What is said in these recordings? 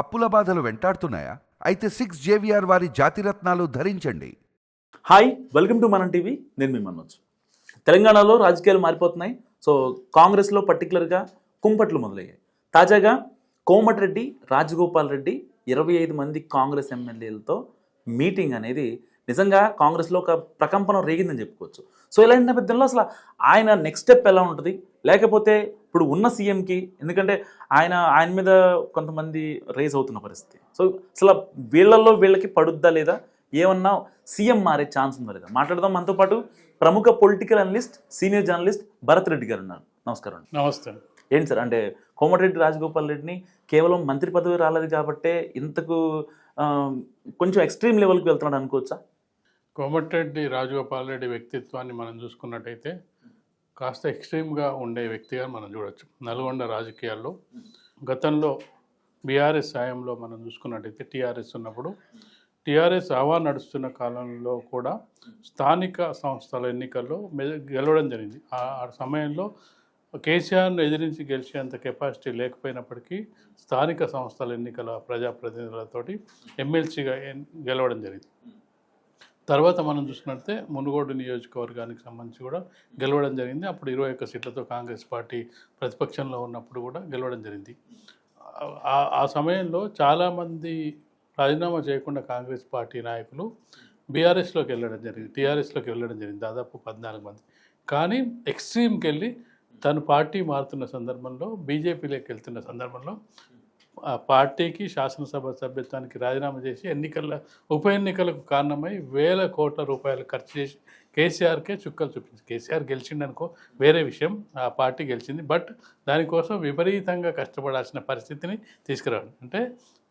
అప్పుల బాధలు వెంటాడుతున్నాయా? అయితే సిక్స్ జేవిఆర్ వారి జాతిరత్నాలు ధరించండి. Hi welcome to Manam TV నేను మీ మనోజ్. తెలంగాణలో రాజకీయాలు మారిపోతున్నాయి. సో కాంగ్రెస్లో పర్టికులర్గా కుంపట్లు మొదలయ్యాయి. తాజాగా కోమటిరెడ్డి రాజగోపాల్ రెడ్డి ఇరవై ఐదు మంది కాంగ్రెస్ ఎమ్మెల్యేలతో మీటింగ్ అనేది నిజంగా కాంగ్రెస్లో ఒక ప్రకంపనం రేగిందని చెప్పుకోవచ్చు. సో ఇలాంటి నేపథ్యంలో అసలు ఆయన నెక్స్ట్ స్టెప్ ఎలా ఉంటుంది? లేకపోతే ఇప్పుడు ఉన్న సీఎంకి ఎందుకంటే ఆయన ఆయన మీద కొంతమంది రేజ్ అవుతున్న పరిస్థితి. సో అసలు వీళ్ళల్లో వీళ్ళకి పడుద్దా లేదా? ఏమన్నా సీఎం మారే ఛాన్స్ ఉందా లేదా? మాట్లాడదాం. మనతో పాటు ప్రముఖ political analyst senior journalist Bharat Reddy garu ఉన్నారు. నమస్కారం అండి. నమస్తే. ఏంటి సార్? అంటే కోమటిరెడ్డి రాజగోపాల్ రెడ్డిని కేవలం మంత్రి పదవి రాలేదు కాబట్టే ఇంతకు కొంచెం ఎక్స్ట్రీమ్ లెవెల్కి వెళ్తున్నాడు అనుకోవచ్చా? కోమటిరెడ్డి రాజగోపాల్ రెడ్డి వ్యక్తిత్వాన్ని మనం చూసుకున్నట్టయితే కాస్త ఎక్స్ట్రీమ్గా ఉండే వ్యక్తిగా మనం చూడొచ్చు. నల్గొండ రాజకీయాల్లో గతంలో బీఆర్ఎస్ సాయంలో మనం చూసుకున్నట్టయితే టీఆర్ఎస్ ఉన్నప్పుడు టీఆర్ఎస్ హవా నడుస్తున్న కాలంలో కూడా స్థానిక సంస్థల ఎన్నికల్లో మె- గెలవడం జరిగింది. ఆ సమయంలో కేసీఆర్ను ఎదిరించి గెలిచేంత కెపాసిటీ లేకపోయినప్పటికీ స్థానిక సంస్థల ఎన్నికల ప్రజాప్రతినిధులతోటి ఎమ్మెల్సీగా గెలవడం జరిగింది. తర్వాత మనం చూసుకున్నట్టే మునుగోడు నియోజకవర్గానికి సంబంధించి కూడా గెలవడం జరిగింది. అప్పుడు ఇరవై ఒక్క సీట్లతో కాంగ్రెస్ పార్టీ ప్రతిపక్షంలో ఉన్నప్పుడు కూడా గెలవడం జరిగింది. ఆ- సమయంలో చాలామంది రాజీనామా చేయకుండా కాంగ్రెస్ పార్టీ నాయకులు బీఆర్ఎస్లోకి వెళ్ళడం జరిగింది టీఆర్ఎస్లోకి వెళ్ళడం జరిగింది దాదాపు పద్నాలుగు మంది. కానీ ఎక్స్ట్రీమ్కి వెళ్ళి తను పార్టీ మారుతున్న సందర్భంలో బీజేపీలోకి వెళ్తున్న సందర్భంలో పార్టీకి శాసనసభ సభ్యత్వానికి రాజీనామా చేసి ఎన్నికల ఉప ఎన్నికలకు కారణమై వేల కోట్ల రూపాయలు ఖర్చు చేసి కేసీఆర్కే చుక్కలు చూపించింది. కేసీఆర్ గెలిచిండనుకో వేరే విషయం ఆ పార్టీ గెలిచింది. బట్ దానికోసం విపరీతంగా కష్టపడాల్సిన పరిస్థితిని తీసుకురావడం అంటే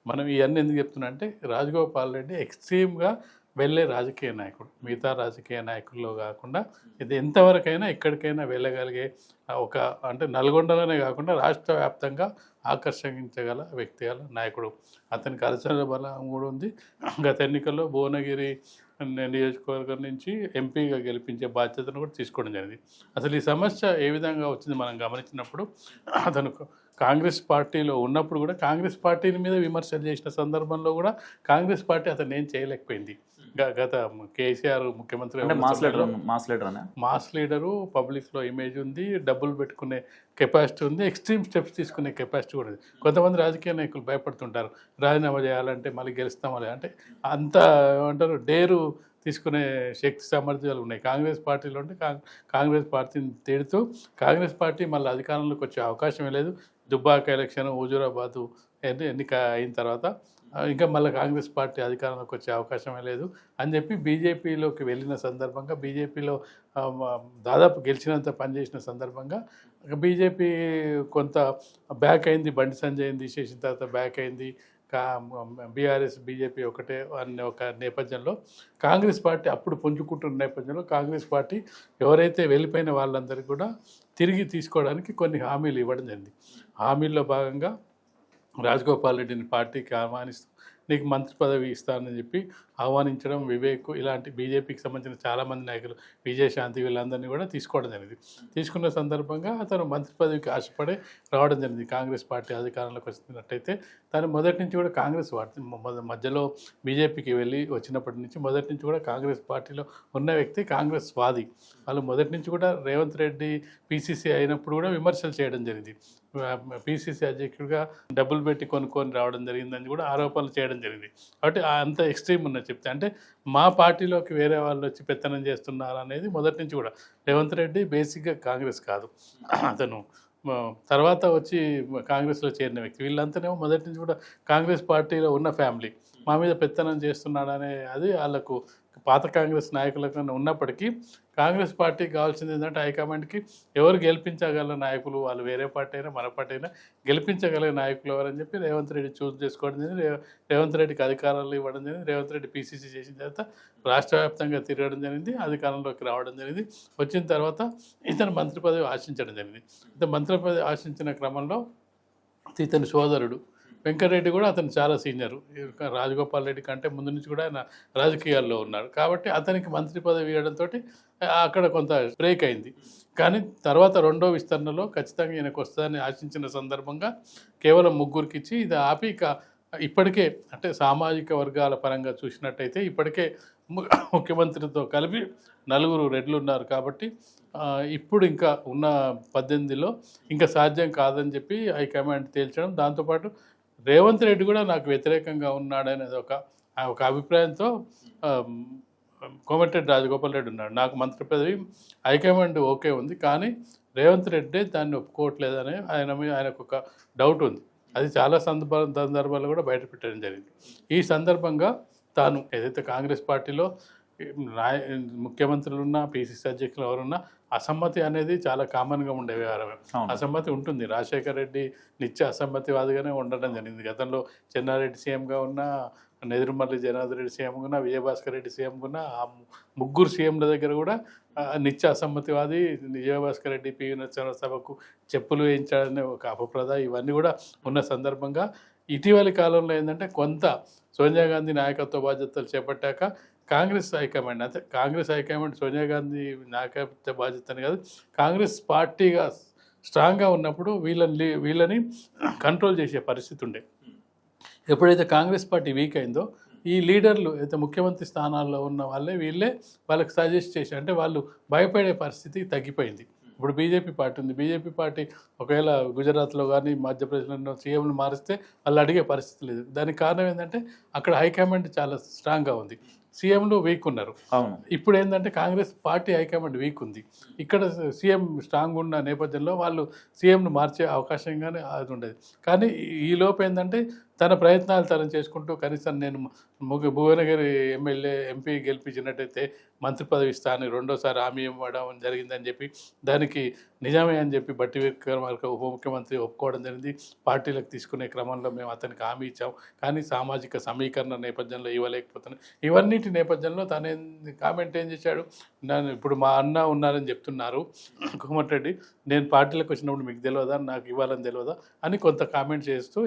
మనం ఇవన్నీ ఎందుకు చెప్తున్నా అంటే రాజగోపాల్ రెడ్డి ఎక్స్ట్రీమ్గా వెళ్ళే రాజకీయ నాయకుడు. మిగతా రాజకీయ నాయకుల్లో కాకుండా ఇది ఎంతవరకైనా ఎక్కడికైనా వెళ్ళగలిగే ఒక అంటే నల్గొండలోనే కాకుండా రాష్ట్ర వ్యాప్తంగా ఆకర్షించగల వ్యక్తి గల నాయకుడు. అతనికి అరచన బలం కూడా ఉంది. గత ఎన్నికల్లో భువనగిరి నియోజకవర్గం నుంచి ఎంపీగా గెలిపించే బాధ్యతను కూడా తీసుకోవడం జరిగింది. అసలు ఈ సమస్య ఏ విధంగా వచ్చింది మనం గమనించినప్పుడు అతను కాంగ్రెస్ పార్టీలో ఉన్నప్పుడు కూడా కాంగ్రెస్ పార్టీని మీద విమర్శలు చేసిన సందర్భంలో కూడా కాంగ్రెస్ పార్టీ అతను ఏం చేయలేకపోయింది. గత కేసీఆర్ ముఖ్యమంత్రి అంటే mass leader mass leader mass leader పబ్లిక్లో ఇమేజ్ ఉంది డబ్బులు పెట్టుకునే కెపాసిటీ ఉంది ఎక్స్ట్రీమ్ స్టెప్స్ తీసుకునే కెపాసిటీ కూడా ఉంది. కొంతమంది రాజకీయ నాయకులు భయపడుతుంటారు. రాజీనామా చేయాలంటే మళ్ళీ గెలుస్తామా లేదా అంటే అంత ఏమంటారు డేరు తీసుకునే శక్తి సామర్థ్యాలు ఉన్నాయి. కాంగ్రెస్ పార్టీలో ఉంటే కాంగ్- కాంగ్రెస్ పార్టీని తిడుతూ కాంగ్రెస్ పార్టీ మళ్ళీ అధికారంలోకి వచ్చే అవకాశమే లేదు. దుబ్బాక ఎలక్షన్ హుజూరాబాదు ఎన్ని ఎన్నిక అయిన తర్వాత ఇంకా మళ్ళీ కాంగ్రెస్ పార్టీ అధికారంలోకి వచ్చే అవకాశమే లేదు అని చెప్పి బీజేపీలోకి వెళ్ళిన సందర్భంగా బీజేపీలో దాదాపు గెలిచినంత పనిచేసిన సందర్భంగా బీజేపీ కొంత బ్యాక్ అయింది బండి సంజయ్ తీసేసిన తర్వాత బ్యాక్ అయింది కా బీఆర్ఎస్ బీజేపీ ఒకటే అనే ఒక నేపథ్యంలో కాంగ్రెస్ పార్టీ అప్పుడు పుంజుకుంటున్న నేపథ్యంలో కాంగ్రెస్ పార్టీ ఎవరైతే వెళ్ళిపోయిన వాళ్ళందరికీ కూడా తిరిగి తీసుకోవడానికి కొన్ని హామీలు ఇవ్వడం జరిగింది. హామీల్లో భాగంగా రాజగోపాల్ రెడ్డిని పార్టీకి ఆహ్వానిస్తూ నీకు మంత్రి పదవి ఇస్తానని చెప్పి ఆహ్వానించడం వివేక్ ఇలాంటి బీజేపీకి సంబంధించిన చాలామంది నాయకులు విజయశాంతి వీళ్ళందరినీ కూడా తీసుకోవడం జరిగింది. తీసుకున్న సందర్భంగా అతను మంత్రి పదవికి ఆశపడే రావడం జరిగింది. కాంగ్రెస్ పార్టీ అధికారంలోకి వచ్చినట్టయితే తను మొదటి నుంచి కూడా కాంగ్రెస్ పార్టీ మధ్యలో బీజేపీకి వెళ్ళి వచ్చినప్పటి నుంచి మొదటి నుంచి కూడా కాంగ్రెస్ పార్టీలో ఉన్న వ్యక్తి కాంగ్రెస్ వాది. వాళ్ళు మొదటి నుంచి కూడా రేవంత్ రెడ్డి పీసీసీ అయినప్పుడు కూడా విమర్శలు చేయడం జరిగింది. పీసీసీ అధ్యక్షుడిగా డబ్బులు పెట్టి కొనుక్కొని రావడం జరిగిందని కూడా ఆరోపణలు చేయడం జరిగింది. కాబట్టి అంత ఎక్స్ట్రీమ్ ఉన్నది చెప్తే. అంటే మా పార్టీలోకి వేరే వాళ్ళు వచ్చి పెత్తనం చేస్తున్నారు అనేది మొదటి నుంచి కూడా. రేవంత్ రెడ్డి బేసిక్గా కాంగ్రెస్ కాదు. అతను తర్వాత వచ్చి కాంగ్రెస్లో చేరిన వ్యక్తి. వీళ్ళంతానేమో మొదటి నుంచి కూడా కాంగ్రెస్ పార్టీలో ఉన్న ఫ్యామిలీ. మా మీద పెత్తనం చేస్తున్నాడనే అది వాళ్ళకు పాత కాంగ్రెస్ నాయకులకు ఉన్నప్పటికీ కాంగ్రెస్ పార్టీకి కావాల్సింది ఏంటంటే హైకమాండ్కి ఎవరు గెలిపించగల నాయకులు వాళ్ళు వేరే పార్టీ అయినా మన పార్టీ అయినా గెలిపించగల నాయకులు ఎవరని చెప్పి రేవంత్ రెడ్డి చూస్ చేసుకోవడం జరిగింది. రేవంత్ రెడ్డికి అధికారాలు ఇవ్వడం జరిగింది. రేవంత్ రెడ్డి పీసీసీ చేసిన తర్వాత రాష్ట్ర వ్యాప్తంగా తిరగడం జరిగింది. అధికారంలోకి రావడం జరిగింది. వచ్చిన తర్వాత ఇతను మంత్రి పదవి ఆశించడం జరిగింది. ఇతను మంత్రి పదవి ఆశించిన క్రమంలో ఇతని సోదరుడు వెంకటరెడ్డి కూడా అతను చాలా సీనియర్. రాజగోపాల్ రెడ్డి కంటే ముందు నుంచి కూడా ఆయన రాజకీయాల్లో ఉన్నాడు. కాబట్టి అతనికి మంత్రి పదవి ఇవ్వడంతో అక్కడ కొంత బ్రేక్ అయింది. కానీ తర్వాత రెండో విస్తరణలో ఖచ్చితంగా ఈయనకు వస్తుందని ఆశించిన సందర్భంగా కేవలం ముగ్గురికి ఇచ్చి ఇది ఆపి ఇక ఇప్పటికే అంటే సామాజిక వర్గాల పరంగా చూసినట్టయితే ఇప్పటికే ముఖ్యమంత్రితో కలిపి నలుగురు రెడ్లు ఉన్నారు కాబట్టి ఇప్పుడు ఇంకా ఉన్న పద్దెనిమిదిలో ఇంకా సాధ్యం కాదని చెప్పి హైకమాండ్ తేల్చడం దాంతోపాటు రేవంత్ రెడ్డి కూడా నాకు వ్యతిరేకంగా ఉన్నాడనేది ఒక ఒక అభిప్రాయంతో కోమటిరెడ్డి రాజగోపాల్ రెడ్డి ఉన్నాడు. నాకు మంత్రి పదవి హైకమాండ్ ఓకే ఉంది కానీ రేవంత్ రెడ్డి దాన్ని ఒప్పుకోవట్లేదని ఆయన ఆయనకు ఒక డౌట్ ఉంది. అది చాలా సందర్భ సందర్భాల్లో కూడా బయట పెట్టడం జరిగింది. ఈ సందర్భంగా తాను ఏదైతే కాంగ్రెస్ పార్టీలో నాయ ముఖ్యమంత్రులు ఉన్నా పీసీసీ అధ్యక్షులు ఎవరున్నా అసమ్మతి అనేది చాలా కామన్గా ఉండే వ్యవహారమే. అసమ్మతి ఉంటుంది. రాజశేఖర రెడ్డి నిత్య అసమ్మతివాదిగానే ఉండడం జరిగింది. గతంలో చెన్నారెడ్డి సీఎంగా ఉన్న నెదురుమల్లి జనార్దన్ రెడ్డి సీఎంగా ఉన్న విజయభాస్కర్ రెడ్డి ఉన్న ఆ ముగ్గురు సీఎంల దగ్గర కూడా నిత్య అసమ్మతివాది విజయభాస్కర్ రెడ్డి పివి నరసింహ సభకు చెప్పులు వేయించాడనే ఒక అపప్రద ఇవన్నీ కూడా ఉన్న సందర్భంగా ఇటీవలి కాలంలో ఏంటంటే కొంత సోనియా గాంధీ నాయకత్వ బాధ్యతలు చేపట్టాక కాంగ్రెస్ హైకమాండ్ అంటే కాంగ్రెస్ హైకమాండ్ సోనియా గాంధీ నాయకత్వ బాధ్యతని కాదు కాంగ్రెస్ పార్టీగా స్ట్రాంగ్గా ఉన్నప్పుడు వీళ్ళని వీళ్ళని కంట్రోల్ చేసే పరిస్థితి ఉండే. ఎప్పుడైతే కాంగ్రెస్ పార్టీ వీక్ అయిందో ఈ లీడర్లు అయితే ముఖ్యమంత్రి స్థానాల్లో ఉన్న వాళ్ళే వీళ్ళే వాళ్ళకి సజెస్ట్ చేసి అంటే వాళ్ళు భయపడే పరిస్థితి తగ్గిపోయింది. ఇప్పుడు బీజేపీ పార్టీ ఉంది. బీజేపీ పార్టీ ఒకవేళ గుజరాత్లో కానీ మధ్యప్రదేశ్లో సీఎంలు మారిస్తే వాళ్ళు అడిగే పరిస్థితి లేదు. దానికి కారణం ఏంటంటే అక్కడ హైకమాండ్ చాలా స్ట్రాంగ్గా ఉంది. సీఎంలు వీక్ ఉన్నారు. ఇప్పుడు ఏంటంటే కాంగ్రెస్ పార్టీ హైకమాండ్ వీక్ ఉంది. ఇక్కడ సీఎం స్ట్రాంగ్ ఉన్న నేపథ్యంలో వాళ్ళు సీఎంను మార్చే అవకాశంగానే అది ఉండేది. కానీ ఈ లోపు ఏంటంటే తన ప్రయత్నాలు తను చేసుకుంటూ కనీసం నేను ముగ్గు భువనగిరి ఎమ్మెల్యే ఎంపీ గెలిపించినట్టయితే మంత్రి పదవి ఇస్తాను రెండోసారి హామీ ఇవ్వడం జరిగిందని చెప్పి దానికి నిజమే అని చెప్పి బట్టి విక్రమార్క ఉప ముఖ్యమంత్రి ఒప్పుకోవడం జరిగింది. పార్టీలకు తీసుకునే క్రమంలో మేము అతనికి హామీ ఇచ్చాం. కానీ సామాజిక సమీకరణ నేపథ్యంలో ఇవ్వలేకపోతున్నాం. ఇవన్నిటి నేపథ్యంలో తను కామెంట్ ఏం చేశాడు? నన్ను ఇప్పుడు మా అన్న ఉన్నారని చెప్తున్నారు. కోమటిరెడ్డి నేను పార్టీలకు వచ్చినప్పుడు మీకు తెలియదా నాకు ఇవ్వాలని తెలియదా అని కొంత కామెంట్ చేస్తూ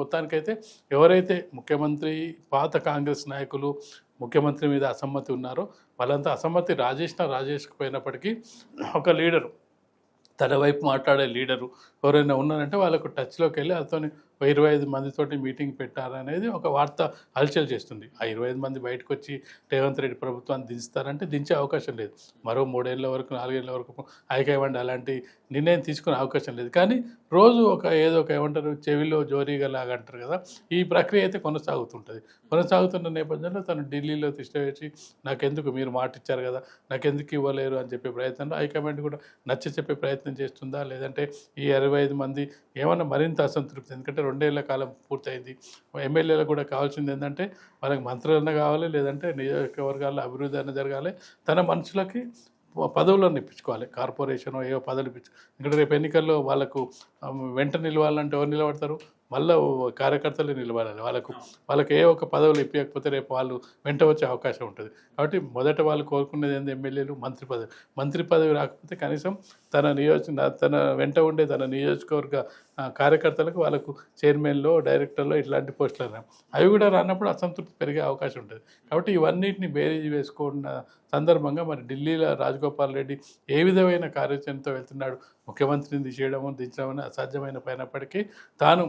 మొత్తానికైతే ఎవరైతే ముఖ్యమంత్రి పాత కాంగ్రెస్ నాయకులు ముఖ్యమంత్రి మీద అసమ్మతి ఉన్నారో వాళ్ళంతా అసమ్మతి రాజేష్న పోయినప్పటికీ ఒక లీడరు తన వైపు మాట్లాడే లీడరు ఎవరైనా ఉన్నారంటే వాళ్ళకు టచ్లోకి వెళ్ళి అతని ఇరవై ఐదు మందితోటి మీటింగ్ పెట్టారనేది ఒక వార్త హల్చల్ చేస్తుంది. ఆ ఇరవై ఐదు మంది బయటకు వచ్చి రేవంత్ రెడ్డి ప్రభుత్వాన్ని దించుతారంటే దించే అవకాశం లేదు. మరో మూడేళ్ళ వరకు నాలుగేళ్ళ వరకు ఐకేవండి అలాంటి నిర్ణయం తీసుకునే అవకాశం లేదు. కానీ రోజు ఒక ఏదో ఒక ఏమంటారు చెవిలో జోరీగా లాగా అంటారు కదా ఈ ప్రక్రియ అయితే కొనసాగుతుంటుంది. కొనసాగుతున్న నేపథ్యంలో తను ఢిల్లీలో తిష్టవేసి నాకెందుకు మీరు మాట ఇచ్చారు కదా నాకెందుకు ఇవ్వలేరు అని చెప్పే ప్రయత్నంలో హైకమాండ్ కూడా నచ్చ చెప్పే ప్రయత్నం చేస్తుందా? లేదంటే ఈ ఇరవై ఇరవై ఐదు మంది ఏమన్నా మరింత అసంతృప్తి ఎందుకంటే రెండేళ్ళ కాలం పూర్తయింది. ఎమ్మెల్యేలకు కూడా కావాల్సింది ఏంటంటే వాళ్ళకి మంత్రులన్న కావాలి లేదంటే నియోజకవర్గాల్లో అభివృద్ధి అన్న జరగాలి. తన మనుషులకి పదవులను ఇప్పించుకోవాలి. కార్పొరేషన్ ఏవో పదవులు ఇప్పించు ఎందుకంటే రేపు ఎన్నికల్లో వాళ్ళకు వెంట నిలవాలంటే ఎవరు నిలబడతారు? మళ్ళీ కార్యకర్తలు నిలబడాలి. వాళ్ళకు వాళ్ళకి ఏ ఒక పదవులు ఇప్పకపోతే రేపు వాళ్ళు వెంట వచ్చే అవకాశం ఉంటుంది. కాబట్టి మొదట వాళ్ళు కోరుకునేది ఏంది? ఎమ్మెల్యేలు మంత్రి పదవి. మంత్రి పదవి రాకపోతే కనీసం తన నియోజక తన వెంట ఉండే తన నియోజకవర్గ కార్యకర్తలకు వాళ్ళకు చైర్మన్లో డైరెక్టర్లో ఇట్లాంటి పోస్టులు రావు అవి కూడా రానప్పుడు అసంతృప్తి పెరిగే అవకాశం ఉంటుంది. కాబట్టి ఇవన్నిటిని బేరీజ్ వేసుకున్న సందర్భంగా మరి ఢిల్లీలో రాజగోపాల్ రెడ్డి ఏ విధమైన కార్యాచరణతో వెళ్తున్నాడు ముఖ్యమంత్రిని చేయడము దించడం అసాధ్యమైన పైనప్పటికీ తాను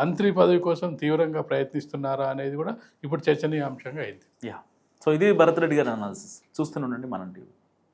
మంత్రి పదవి కోసం తీవ్రంగా ప్రయత్నిస్తున్నారా అనేది కూడా ఇప్పుడు చర్చనీయాంశంగా అయింది. యా. సో ఇది భరత్ రెడ్డి గారి అనాలిసిస్ చూస్తూనే ఉండండి మనం టీవీ.